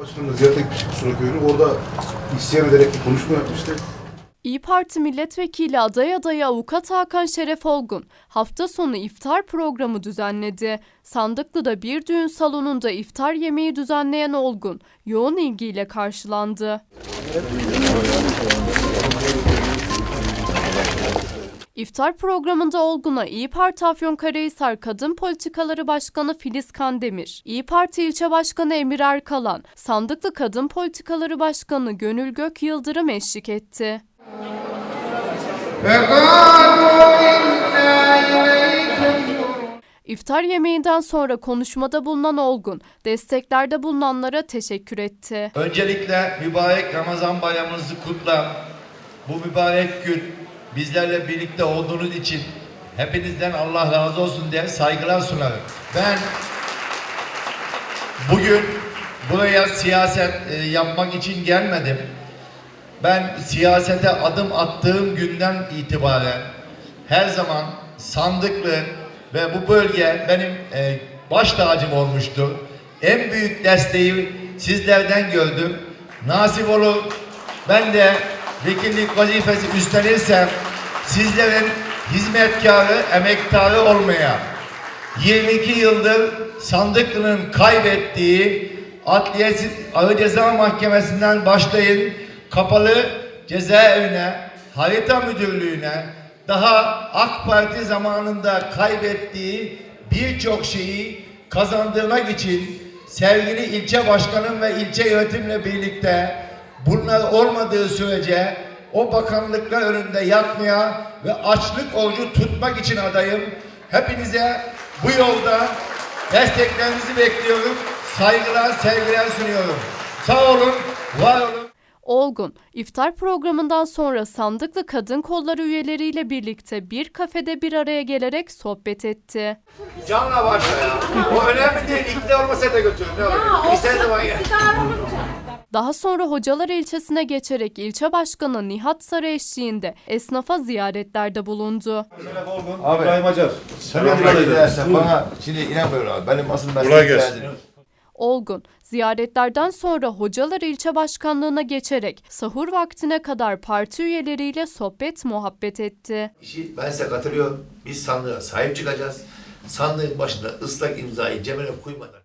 Başkanımla ziyarete gitmiştik Kusura Köyü'nü. Orada isyan ederek bir konuşma yapmıştı. İyi Parti milletvekili aday adayı avukat Hakan Şeref Olgun hafta sonu iftar programı düzenledi. Sandıklı'da bir düğün salonunda iftar yemeği düzenleyen Olgun yoğun ilgiyle karşılandı. İftar programında Olgun'a İyi Parti Afyonkarahisar Kadın Politikaları Başkanı Filiz Kandemir, İyi Parti İlçe Başkanı Emir Erkalan, Sandıklı Kadın Politikaları Başkanı Gönül Gök Yıldırım eşlik etti. İftar yemeğinden sonra konuşmada bulunan Olgun, desteklerde bulunanlara teşekkür etti. Öncelikle mübarek Ramazan bayramınızı kutlar. Bu mübarek gün bizlerle birlikte olduğunuz için hepinizden Allah razı olsun diye saygılar sunarım. Ben bugün buraya siyaset e, yapmak için gelmedim. Ben siyasete adım attığım günden itibaren her zaman sandıklı ve bu bölge benim e, baş tacım olmuştur. En büyük desteği sizlerden gördüm. Nasip olur ben de vekillik vazifesi üstlenirsem sizlerin hizmetkarı, emektarı olmaya 22 yıldır Sandıklı'nın kaybettiği Adliye Ağır Ceza Mahkemesi'nden başlayın kapalı cezaevine, harita müdürlüğüne, daha AK Parti zamanında kaybettiği birçok şeyi kazandırmak için sevgili ilçe başkanım ve ilçe yönetimle birlikte bunlar olmadığı sürece o bakanlıklar önünde yatmaya ve açlık orucu tutmak için adayım. Hepinize bu yolda desteklerinizi bekliyorum. Saygılar, sevgiler sunuyorum. Sağ olun, var olun. Olgun, iftar programından sonra Sandıklı Kadın Kolları üyeleriyle birlikte bir kafede bir araya gelerek sohbet etti. Canla başla ya. O önemli değil. İkna olmasa da götürün. Ne olur. İster zaman gel. Daha sonra Hocalar ilçesine geçerek ilçe başkanı Nihat Sarı eşliğinde esnafa ziyaretlerde bulundu. Abi. İbrahim Acar. Sen de bana şimdi inanmıyorum abi. Benim asıl mesleğim. Olgun, ziyaretlerden sonra Hocalar ilçe başkanlığına geçerek sahur vaktine kadar parti üyeleriyle sohbet muhabbet etti. İşi ben size katılıyorum. Biz sandığa sahip çıkacağız. Sandığın başında ıslak imzayı cebine koymadan